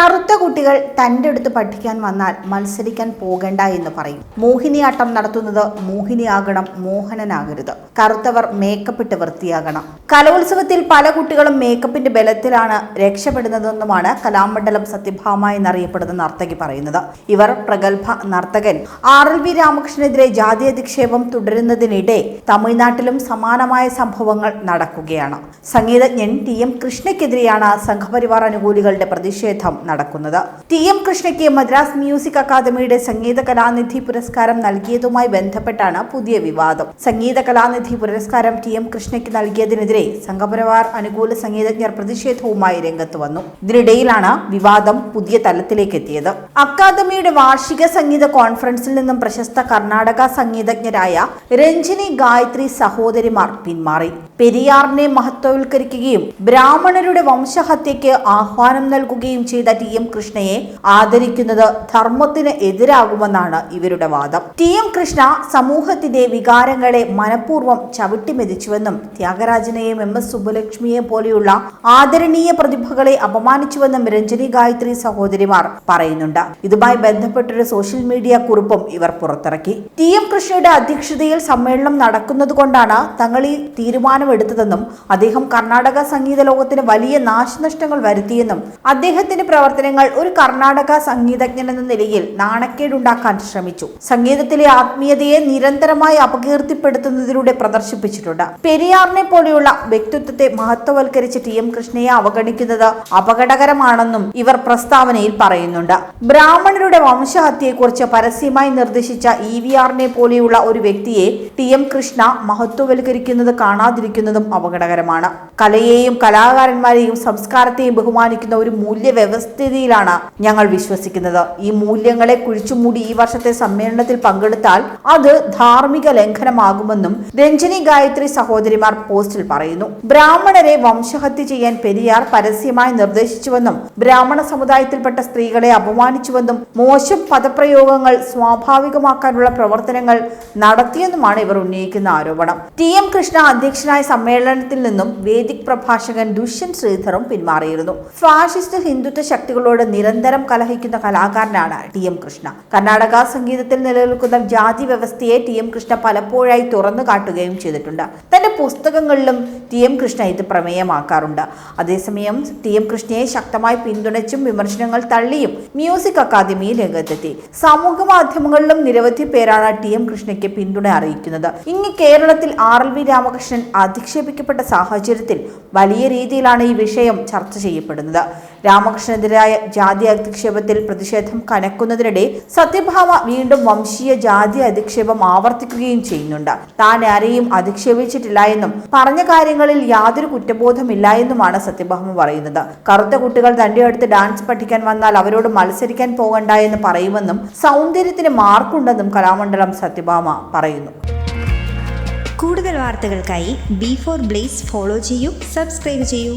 കറുത്ത കുട്ടികൾ തന്റെ അടുത്ത് പഠിക്കാൻ വന്നാൽ മത്സരിക്കാൻ പോകണ്ട എന്ന് പറയും. മോഹിനിയാട്ടം നടത്തുന്നത് മോഹിനിയാകണം മോഹനനാകരുത്. കറുത്തവർ മേക്കപ്പ് ഇട്ട് വൃത്തിയാകണം. കലോത്സവത്തിൽ പല കുട്ടികളും മേക്കപ്പിന്റെ ബലത്തിലാണ് രക്ഷപ്പെടുന്നതെന്നുമാണ് കലാമണ്ഡലം സത്യഭാമ എന്നറിയപ്പെടുന്ന നർത്തകി പറയുന്നത്. ഇവർ പ്രഗത്ഭ നർത്തകൻ. ആർ എൽ വി രാമകൃഷ്ണനെതിരെ ജാതി അധിക്ഷേപം തുടരുന്നതിനിടെ തമിഴ്നാട്ടിലും സമാനമായ സംഭവങ്ങൾ നടക്കുകയാണ്. സംഗീതജ്ഞൻ ടി എം കൃഷ്ണയ്ക്കെതിരെയാണ് സംഘപരിവാർ അനുകൂലികളുടെ പ്രതിഷേധം നടക്കുന്നത്. ടി എം കൃഷ്ണയ്ക്ക് മദ്രാസ് മ്യൂസിക് അക്കാദമിയുടെ സംഗീത കലാനിധി പുരസ്കാരം നൽകിയതുമായി ബന്ധപ്പെട്ടാണ് പുതിയ വിവാദം. സംഗീത കലാനിധി പുരസ്കാരം ടി എം കൃഷ്ണയ്ക്ക് നൽകിയതിനെതിരെ സംഘപരിവാർ അനുകൂല സംഗീതജ്ഞർ പ്രതിഷേധവുമായി രംഗത്ത് വന്നു. ഇതിനിടയിലാണ് വിവാദം പുതിയ തലത്തിലേക്ക് എത്തിയത്. അക്കാദമിയുടെ വാർഷിക സംഗീത കോൺഫറൻസിൽ നിന്നും പ്രശസ്ത കർണാടക സംഗീതജ്ഞരായ രഞ്ജിനി ഗായത്രി സഹോദരിമാർ പിന്മാറി. പെരിയാറിനെ മഹത്വവൽക്കരിക്കുകയും ബ്രാഹ്മണരുടെ വംശഹത്യയ്ക്ക് ആഹ്വാനം നൽകുകയും ചെയ്ത ടി എം കൃഷ്ണയെ ആദരിക്കുന്നത് ധർമ്മത്തിന് എതിരാകുമെന്നാണ് ഇവരുടെ വാദം. ടി എം കൃഷ്ണ സമൂഹത്തിന്റെ വികാരങ്ങളെ മനഃപൂർവം ചവിട്ടിമെതിച്ചുവെന്നും ത്യാഗരാജനെയും എം എസ് സുബ്ബലക്ഷ്മിയെ പോലെയുള്ള ആദരണീയ പ്രതിഭകളെ അപമാനിച്ചുവെന്നും രഞ്ജനി ഗായത്രി സഹോദരിമാർ പറയുന്നുണ്ട്. ഇതുമായി ബന്ധപ്പെട്ടൊരു സോഷ്യൽ മീഡിയ കുറിപ്പും ഇവർ പുറത്തിറക്കി. ടി എം കൃഷ്ണയുടെ അധ്യക്ഷതയിൽ സമ്മേളനം നടക്കുന്നതുകൊണ്ടാണ് തങ്ങൾ ഈ തീരുമാനമെടുത്തതെന്നും അദ്ദേഹം കർണാടക സംഗീത ലോകത്തിന് വലിയ നാശനഷ്ടങ്ങൾ വരുത്തിയെന്നും അദ്ദേഹത്തിന്റെ പ്രവർത്തനങ്ങൾ ഒരു കർണാടക സംഗീതജ്ഞൻ എന്ന നിലയിൽ നാണക്കേടുണ്ടാക്കാൻ ശ്രമിച്ചു. സംഗീതത്തിലെ ആത്മീയതയെ നിരന്തരമായി അപകീർത്തിപ്പെടുത്തുന്നതിലൂടെ പ്രദർശിപ്പിച്ചിട്ടുണ്ട്. പെരിയാറിനെ പോലെയുള്ള വ്യക്തിത്വത്തെ മഹത്വവൽക്കരിച്ച് ടി എം കൃഷ്ണയെ അവഗണിക്കുന്നത് അപകടകരമാണെന്നും ഇവർ പ്രസ്താവനയിൽ പറയുന്നുണ്ട്. ബ്രാഹ്മണരുടെ വംശഹത്യയെക്കുറിച്ച് പരസ്യമായി നിർദ്ദേശിച്ച ഇ വി ആറിനെ പോലെയുള്ള ഒരു വ്യക്തിയെ ടി എം കൃഷ്ണ മഹത്വവൽക്കരിക്കുന്നത് കാണാതിരിക്കുന്നതും അപകടകരമാണ്. കലയെയും കലാകാരന്മാരെയും സംസ്കാരത്തെയും ബഹുമാനിക്കുന്ന ഒരു മൂല്യ വ്യവസ്ഥിതിയിലാണ് ഞങ്ങൾ വിശ്വസിക്കുന്നത്. ഈ മൂല്യങ്ങളെ കുഴിച്ചുമൂടി ഈ വർഷത്തെ സമ്മേളനത്തിൽ പങ്കെടുത്താൽ അത് ധാർമ്മിക ലംഘനമാകുമെന്നും രഞ്ജനി ഗായത്രി സഹോദരിമാർ പോസ്റ്റിൽ പറയുന്നു ബ്രാഹ്മണരെ വംശഹത്യ ചെയ്യാൻ പെരിയാർ പരസ്യമായി നിർദ്ദേശിച്ചുവെന്നും ബ്രാഹ്മണ സമുദായത്തിൽപ്പെട്ട സ്ത്രീകളെ അപമാനിച്ചുവെന്നും മോശം പദപ്രയോഗങ്ങൾ സ്വാഭാവികമാക്കാനുള്ള പ്രവർത്തനങ്ങൾ നടത്തിയെന്നുമാണ് ഇവർ ഉന്നയിക്കുന്ന ആരോപണം. ടി. എം. കൃഷ്ണ അധ്യക്ഷനായ സമ്മേളനത്തിൽ നിന്നും വേദിക് പ്രഭാഷകൻ ദുഷ്യന്ത് ശ്രീധറും പിന്മാറിയിരുന്നു. ഫാഷിസ്റ്റ് ഹിന്ദുത്വ ശക്തികളോട് നിരന്തരം കലഹിക്കുന്ന കലാകാരനാണ് ടി. എം. കൃഷ്ണ. കർണാടക സംഗീതത്തിൽ നിലനിൽക്കുന്ന ജാതി വ്യവസ്ഥയെ ടി. എം. കൃഷ്ണ പലപ്പോഴായി തുറന്നു കാട്ടുകയും ചെയ്തിട്ടുണ്ട്. തന്റെ പുസ്തകങ്ങളിലും ടി എം കൃഷ്ണ ഇത് പ്രമേയമാക്കാറുണ്ട്. അതേസമയം ടി എം കൃഷ്ണയെ ശക്തമായി പിന്തുണച്ചും വിമർശനങ്ങൾ തള്ളിയും മ്യൂസിക് അക്കാദമി രംഗത്തെത്തി. സമൂഹ മാധ്യമങ്ങളിലും നിരവധി പേരാണ് ടി എം കൃഷ്ണയ്ക്ക് പിന്തുണ അറിയിക്കുന്നത്. ഇങ്ങ് കേരളത്തിൽ ആർ എൽ വി രാമകൃഷ്ണൻ അധിക്ഷേപിക്കപ്പെട്ട സാഹചര്യത്തിൽ വലിയ രീതിയിലാണ് ഈ വിഷയം ചർച്ച ചെയ്യപ്പെടുന്നത്. രാമകൃഷ്ണനെതിരായ ജാതി അധിക്ഷേപത്തിൽ പ്രതിഷേധം കനക്കുന്നതിനിടെ സത്യഭാമ വീണ്ടും വംശീയ ജാതി അധിക്ഷേപം ആവർത്തിക്കുകയും ചെയ്യുന്നുണ്ട്. താൻ ആരെയും അധിക്ഷേപിച്ചിട്ടില്ല എന്നും പറഞ്ഞ കാര്യങ്ങളിൽ യാതൊരു കുറ്റബോധമില്ല എന്നുമാണ് സത്യഭാമ പറയുന്നത്. കറുത്ത കുട്ടികൾ തന്റെ അടുത്ത് ഡാൻസ് പഠിക്കാൻ വന്നാൽ അവരോട് മത്സരിക്കാൻ പോകണ്ട എന്ന് പറയുമെന്നും സൗന്ദര്യത്തിന് മാർക്കുണ്ടെന്നും കലാമണ്ഡലം സത്യഭാമ പറയുന്നു. കൂടുതൽ വാർത്തകൾക്കായി ബി ഫോർ ബ്ലേസ് ഫോളോ ചെയ്യൂ സബ്സ്ക്രൈബ് ചെയ്യൂ.